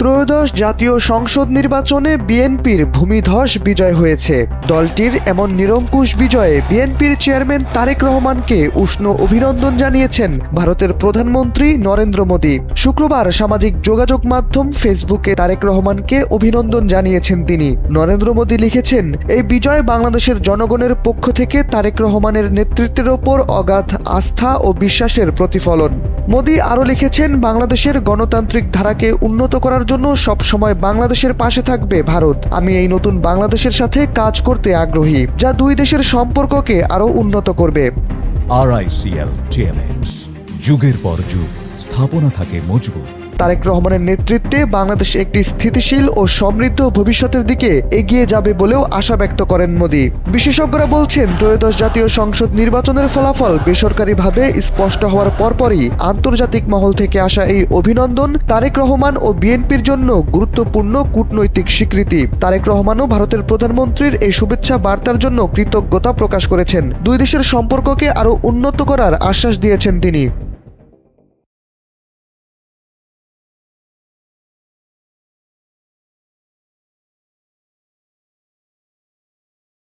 ত্রয়োদশ জাতীয় সংসদ নির্বাচনে বিএনপির ভূমিধস বিজয় হয়েছে। দলটির এমন নিরঙ্কুশ বিজয়ে বিএনপির চেয়ারম্যান তারেক রহমানকে উষ্ণ অভিনন্দন জানিয়েছেন ভারতের প্রধানমন্ত্রী নরেন্দ্র মোদী। শুক্রবার সামাজিক যোগাযোগ মাধ্যম ফেসবুকে তারেক রহমানকে অভিনন্দন জানিয়েছেন তিনি। নরেন্দ্র মোদী লিখেছেন, এই বিজয় বাংলাদেশের জনগণের পক্ষ থেকে তারেক রহমানের নেতৃত্বের ওপর অগাধ আস্থা ও বিশ্বাসের প্রতিফলন। মোদী আরও লিখেছেন, বাংলাদেশের গণতান্ত্রিক ধারাকে উন্নত করার জন্য সবসময় বাংলাদেশের পাশে থাকবে ভারত। আমি এই নতুন বাংলাদেশের সাথে কাজ করতে আগ্রহী, যা দুই দেশের সম্পর্ককে আরও উন্নত করবে। টিএমএক্স যুগের পর যুগ, স্থাপনা থাকে মজবুত। তারেক রহমানের নেতৃত্বে বাংলাদেশ একটি স্থিতিশীল ও সমৃদ্ধ ভবিষ্যতের দিকে এগিয়ে যাবে বলেও আশা ব্যক্ত করেন মোদী। বিশেষজ্ঞরা বলছেন, ত্রয়োদশ জাতীয় সংসদ নির্বাচনের ফলাফল বেসরকারিভাবে স্পষ্ট হওয়ার পরপরই আন্তর্জাতিক মহল থেকে আসা এই অভিনন্দন তারেক রহমান ও বিএনপির জন্য গুরুত্বপূর্ণ কূটনৈতিক স্বীকৃতি। তারেক রহমানও ভারতের প্রধানমন্ত্রীর এই শুভেচ্ছা বার্তার জন্য কৃতজ্ঞতা প্রকাশ করেছেন। দুই দেশের সম্পর্ককে আরও উন্নত করার আশ্বাস দিয়েছেন তিনি।